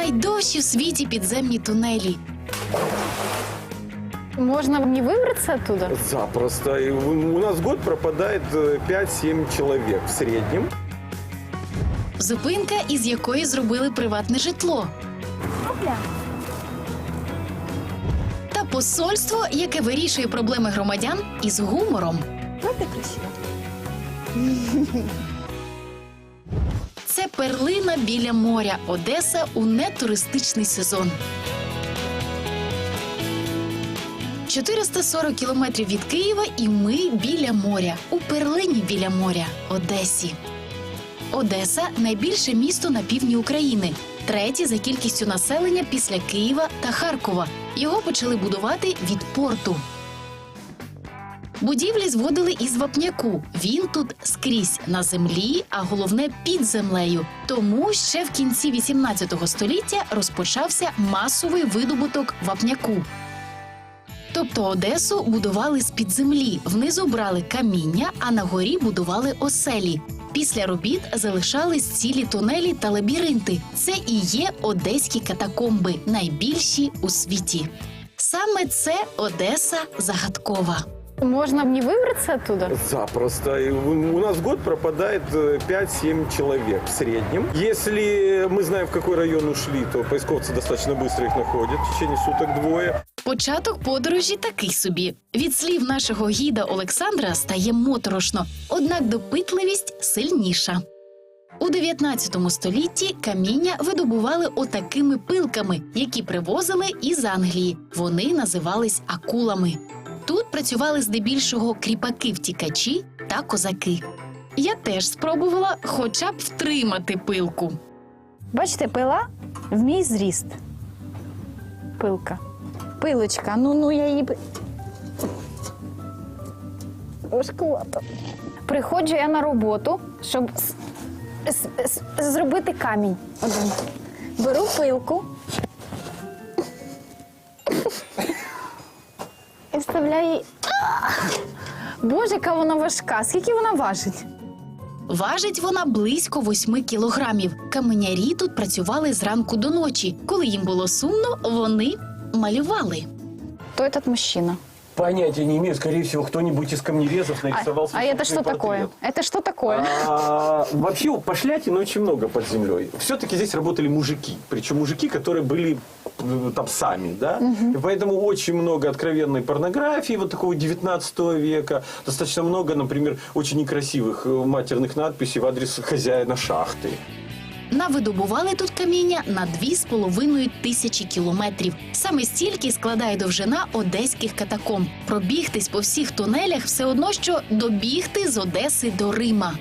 найдовші в світі підземні тунелі. Можно не выбраться оттуда? Запросто. И у у нас в год пропадает э, 5-7 человек в среднем. Зупинка, із якої зробили приватне житло. Та посольство, яке вирішує проблеми громадян із гумором. Как это красиво. Це перлина біля моря Одеса у нетуристичний сезон. 440 кілометрів від Києва, і ми біля моря, у перлині біля моря Одесі. Одеса найбільше місто на півдні України, третє за кількістю населення після Києва та Харкова. Його почали будувати від порту. Будівлі зводили із вапняку. Він тут скрізь на землі, а головне під землею. Тому ще в кінці 18 століття розпочався масовий видобуток вапняку. Тобто Одесу будували з під землі, внизу брали каміння, а на горі будували оселі. Після робіт залишались цілі тунелі та лабіринти. Це і є одеські катакомби, найбільші у світі. Саме це Одеса загадкова. Можно не выбраться оттуда? Запросто. И у у нас в год пропадает э, 5-7 человек в среднем. Если мы знаем, в какой район ушли, то поисковцы достаточно быстро их находят. В течение суток двое. Початок подорожі такий собі. Від слів нашого гіда Олександра стає моторошно, однак допитливість сильніша. У 19 столітті каміння видобували отакими пилками, які привозили із Англії. Вони називались акулами. Тут працювали здебільшого кріпаки-втікачі та козаки. Я теж спробувала хоча б втримати пилку. Бачите, пила в мій зріст. Пилка. Пилочка. Ну, ну я її. Важкувато. Приходжу я на роботу, щоб с- с- с- зробити камінь один. Беру пилку. Її. Боже, яка вона важка. Скільки вона важить? Важить вона близько восьми кілограмів. Каменярі тут працювали зранку до ночі. Коли їм було сумно, вони малювали. Хто этот мужчина? Понятия не имею. Скорее всего, кто-нибудь из камнерезов нарисовал А, а это что собственный такое? портрет. Это что такое? А, вообще пошлятин очень много под землей. Все-таки здесь работали мужики. Причем мужики, которые были э, там сами, да? И поэтому очень много откровенной порнографии вот такого 19 века. Достаточно много, например, очень некрасивых э, матерных надписей в адрес хозяина шахты. Навидобували тут каміння на 2,5 тисячі кілометрів. Саме стільки складає довжина одеських катакомб. Пробігтись по всіх тунелях все одно, що добігти з Одеси до Рима.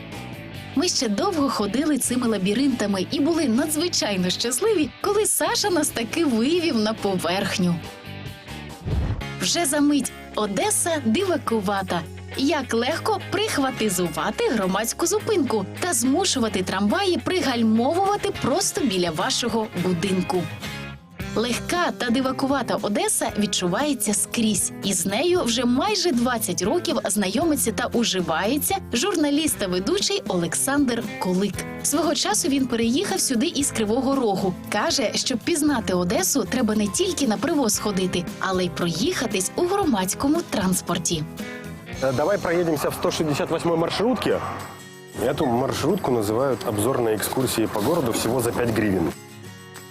Ми ще довго ходили цими лабіринтами і були надзвичайно щасливі, коли Саша нас таки вивів на поверхню. Вже за мить Одеса дивакувата. Як легко прихватизувати громадську зупинку та змушувати трамваї пригальмовувати просто біля вашого будинку. Легка та дивакувата Одеса відчувається скрізь, і з нею вже майже 20 років знайомиться та уживається журналіст та ведучий Олександр Колик. Свого часу він переїхав сюди із Кривого Рогу. каже, щоб пізнати Одесу, треба не тільки на привоз ходити, але й проїхатись у громадському транспорті. Э, Давай проедемся в 168 маршрутке. Эту маршрутку называют обзорной экскурсией по городу всего за 5 гривен.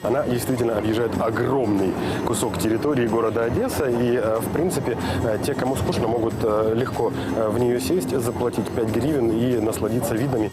Она действительно объезжает огромный кусок территории города Одесса. И, э, в принципе, э, те, кому скучно, могут легко в нее сесть, заплатить 5 гривен и насладиться видами.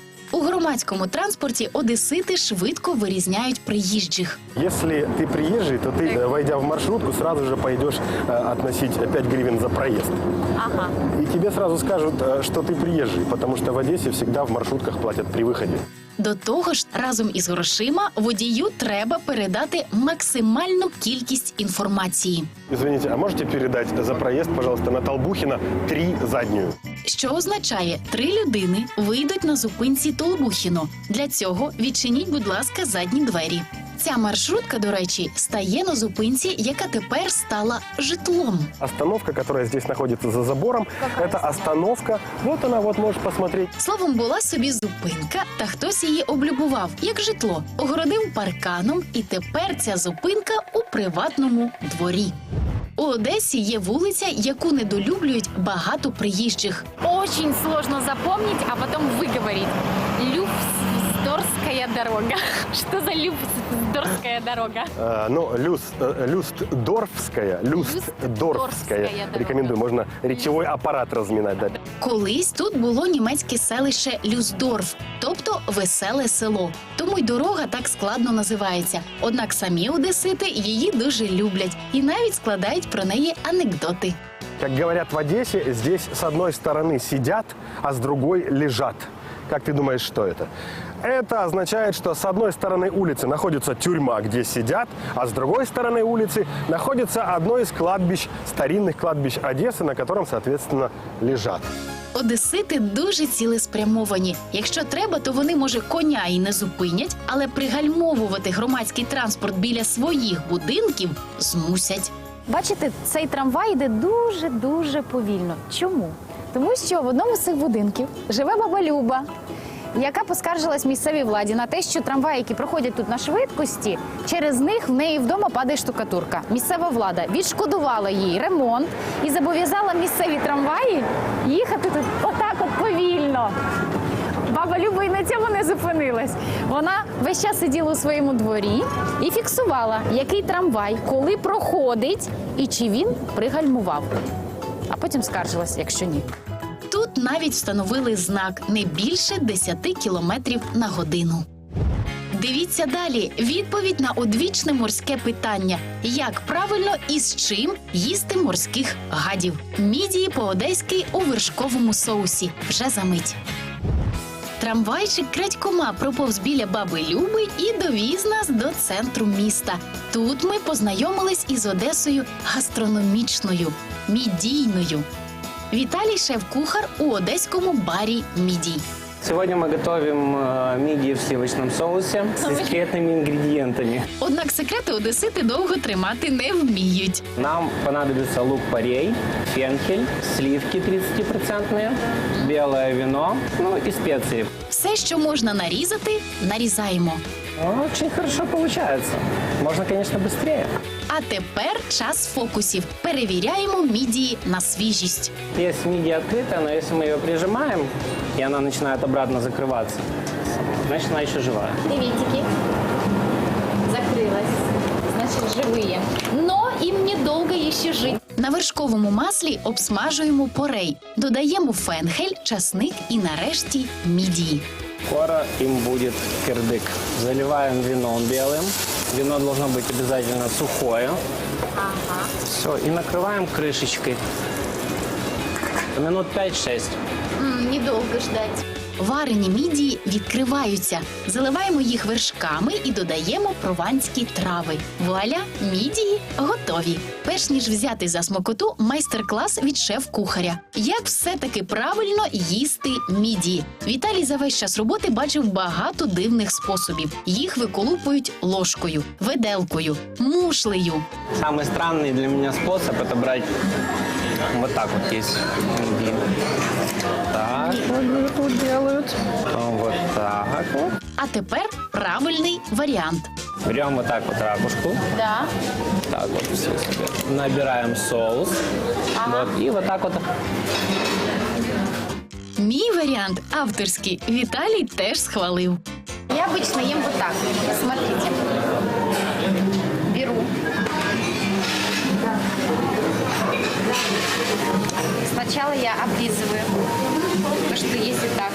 У громадському транспорті одесити швидко вирізняють приїжджих. Если ты приезжий, то ты, э, войдя в маршрутку, сразу же пойдешь э, относить 5 гривен за проезд. Ага. И тебе сразу скажут, э, что ты приезжий, потому что в Одессе всегда в маршрутках платят при выходе. До того ж, разом із грошима водію треба передати максимальну кількість інформації, Извините, а можете передать за проезд, пожалуйста, на Толбухина 3 заднюю? Що означає, три людини вийдуть на зупинці Толбухіно. Для цього відчиніть, будь ласка, задні двері. Ця маршрутка, до речі, стає на зупинці, яка тепер стала житлом. Остановка, которая здесь находится за забором, это остановка. Вот она, вот можешь посмотреть. Словом, була собі зупинка, та хтось її облюбував як житло, огородив парканом, і тепер ця зупинка у приватному дворі. У Одесі є вулиця, яку недолюблюють багато приїжджих. Очень сложно запомнить, а потом выговорить. Люфсдорская дорога. Что за Люфсдорская дорога? Э, ну, люс, э, Люстдорфская, Люстдорфская. Люстдорфская дорога. Рекомендую, можно речевой аппарат разминать. Да. Колись тут було німецьке селище Люсдорф, тобто веселе село. Тому й дорога так складно називається. Однак самі одесити її дуже люблять і навіть складають про неї анекдоти. Как говорят в Одессе, здесь с одной стороны сидят, а с другой лежат. Как ты думаешь, что это? Это означает, что с одной стороны улицы находится тюрьма, где сидят, а с другой стороны улицы находится одно из кладбищ, старинных кладбищ Одессы, на котором, соответственно, лежат. Одесити дуже цілеспрямовані. Якщо треба, то вони може коня і не зупинять, але пригальмовувати громадський транспорт біля своїх будинків змусять. Бачите, цей трамвай йде дуже-дуже повільно. Чому? Тому що в одному з цих будинків живе баба Люба, яка поскаржилась місцевій владі на те, що трамваї, які проходять тут на швидкості, через них в неї вдома падає штукатурка. Місцева влада відшкодувала їй ремонт і зобов'язала місцеві трамваї їхати тут отак от повільно. Баба Люба і на цьому не зупинилась. Вона весь час сиділа у своєму дворі і фіксувала, який трамвай, коли проходить і чи він пригальмував. А потім скаржилась, якщо ні. Тут навіть встановили знак не більше 10 кілометрів на годину. Дивіться далі. Відповідь на одвічне морське питання: як правильно і з чим їсти морських гадів? Мідії по-одеськи у вершковому соусі. Вже за мить. Трамвайчик крадькома проповз біля баби Люби і довіз нас до центру міста. Тут ми познайомились із Одесою гастрономічною, мідійною. Віталій шеф-кухар у одеському барі Мідій. Сегодня мы готовим э, мидии в сливочном соусе с секретными ингредиентами. Однак секрети одесити довго тримати не вміють. Нам понадобится лук-порей, фенхель, сливки 30%, белое вино, ну и специи. Все, що можна нарізати, нарізаємо. Ну, Очень хорошо получается. Можно, конечно, быстрее. А тепер час фокусів. Перевіряємо мідії на свіжість. Есть мидия открытая, но если мы ее прижимаем, и она начинает обратно закрываться, значит, она еще живая. Приветики. Закрылась. Значит, живые. Но им недолго еще жить. На вершковому маслі обсмажуємо порей, додаємо фенхель, часник і нарешті мідії. Скоро им будет кирдык. Заливаем вином белым. Вино должно быть обязательно сухое. Все, и накрываем крышечкой. Минут 5-6. недолго ждать. Варені мідії відкриваються. Заливаємо їх вершками і додаємо прованські трави. Вуаля, мідії готові. Перш ніж взяти за смакоту, майстер-клас від шеф-кухаря. Як все-таки правильно їсти мідії? Віталій за весь час роботи бачив багато дивних способів. Їх виколупують ложкою, виделкою, мушлею. Самый странный для меня способ это брать вот так вот есть. мидии. Так вот делают. Вот так вот. А тепер правильний варіант. Берем вот так вот ракушку. Да. Так вот все себе. Набираем соус. Вот, и вот так вот Мій варіант авторський Віталій теж схвалив. Я обычно ем вот так. Смотрите. Сначала я облизываю. То, что есть и так.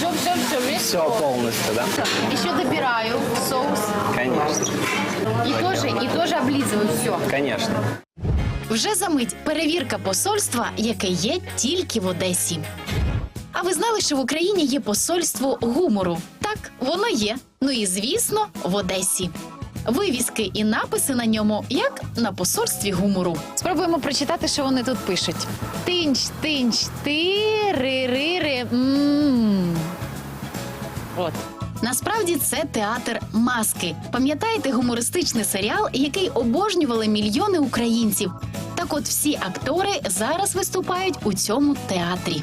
Жоп, жоп, жоп, видишь? все полностью, да? Еще добираю соус. Конечно. И тоже, и тоже облизываю все. Конечно. Вже за мить перевірка посольства, яке є тільки в Одесі. А ви знали, що в Україні є посольство гумору? Так, воно є. Ну і звісно, в Одесі. Вивіски і написи на ньому, як на посольстві гумору. Спробуємо прочитати, що вони тут пишуть. Тинч, тинч, ти, ри, ри, ри. м. От. Насправді це театр маски. Пам'ятаєте гумористичний серіал, який обожнювали мільйони українців? Так от всі актори зараз виступають у цьому театрі.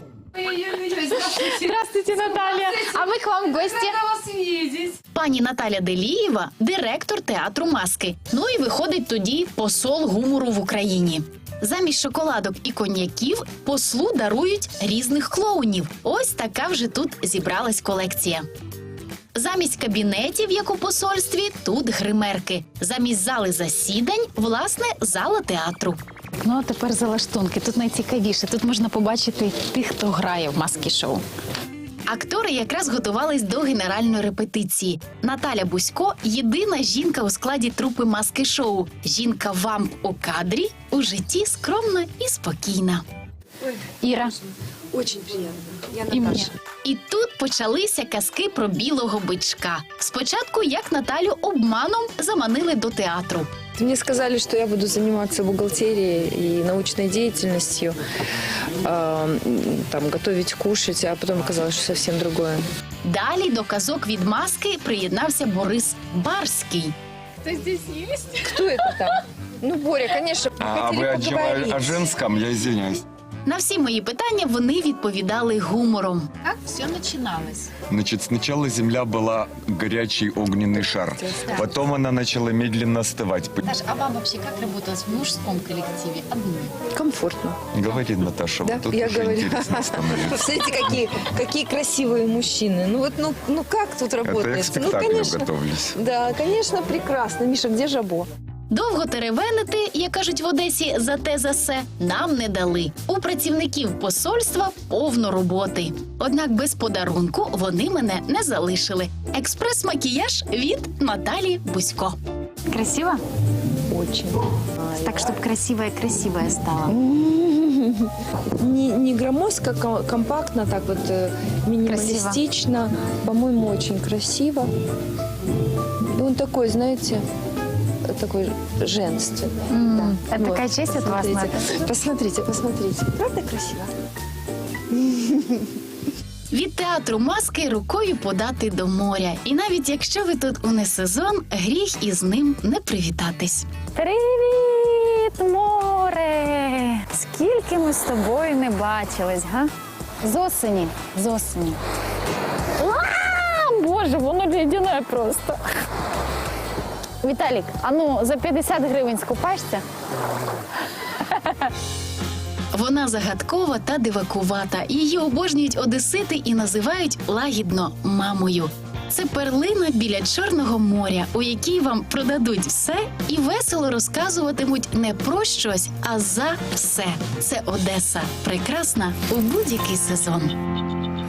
Здравствуйте, Наталья. А ми к вам в гості. Пані Наталя Делієва директор театру маски. Ну і виходить тоді посол гумору в Україні. Замість шоколадок і коньяків послу дарують різних клоунів. Ось така вже тут зібралась колекція. Замість кабінетів, як у посольстві, тут гримерки. Замість зали засідань, власне, зала театру. Ну а тепер залаштунки. Тут найцікавіше. Тут можна побачити тих, хто грає в маски шоу. Актори якраз готувались до генеральної репетиції. Наталя Бусько єдина жінка у складі трупи маски шоу. Жінка вамп у кадрі у житті скромна і спокійна. Іра, Очень приятно. Я Наташа. мені. І тут почалися казки про білого бичка. Спочатку, як Наталю обманом заманили до театру. Мне сказали, что я буду заниматься бухгалтерией и научной деятельностью, э, там, готовить, кушать, а потом оказалось, что совсем другое. Далі до казок від маски приєднався Борис Барський. Кто это там? Ну, Боря, конечно, А хотели вы о, чем- поговорить. о женском, я извиняюсь. На всі мої питання вони відповідали гумором. Як все починалось? Значит, сначала Земля была горячий огненный шар. Потом она начала медленно остывать. П- Наташ, а вам вообще как работалось в мужском коллективе одной? Комфортно. Говорит Наташа, Да, вот тут я уже говорю. интересно становится. Посмотрите, какие, какие красивые мужчины. Ну вот, ну, ну как тут Это я к работает? Ну, спектаклю конечно. готовлюсь. Да, конечно, прекрасно. Миша, где жабо? Довго теревенити, як кажуть в Одесі, за те за се, нам не дали. У працівників посольства повно роботи. Однак без подарунку вони мене не залишили. Експрес-макіяж від Наталі Бусько. Красиво? Очень. Так, чтобы красивая-красивая стала. Не, не громоздко, ко- компактно, так вот э, минималистично. По-моему, очень красиво. И он такой, знаете, такой женственный. М, Да. это такая честь от вас, посмотрите. Посмотрите, посмотрите. Правда красиво? Від театру маски рукою подати до моря. І навіть якщо ви тут у несезон, гріх із ним не привітатись. Привіт, море! Скільки ми з тобою не бачились, га? З осені, з осені. А, Боже, воно ледяне просто. Віталік, а ну за 50 гривень скупаєшся? Вона загадкова та дивакувата. Її обожнюють одесити і називають лагідно мамою. Це перлина біля Чорного моря, у якій вам продадуть все і весело розказуватимуть не про щось, а за все. Це Одеса. Прекрасна у будь-який сезон.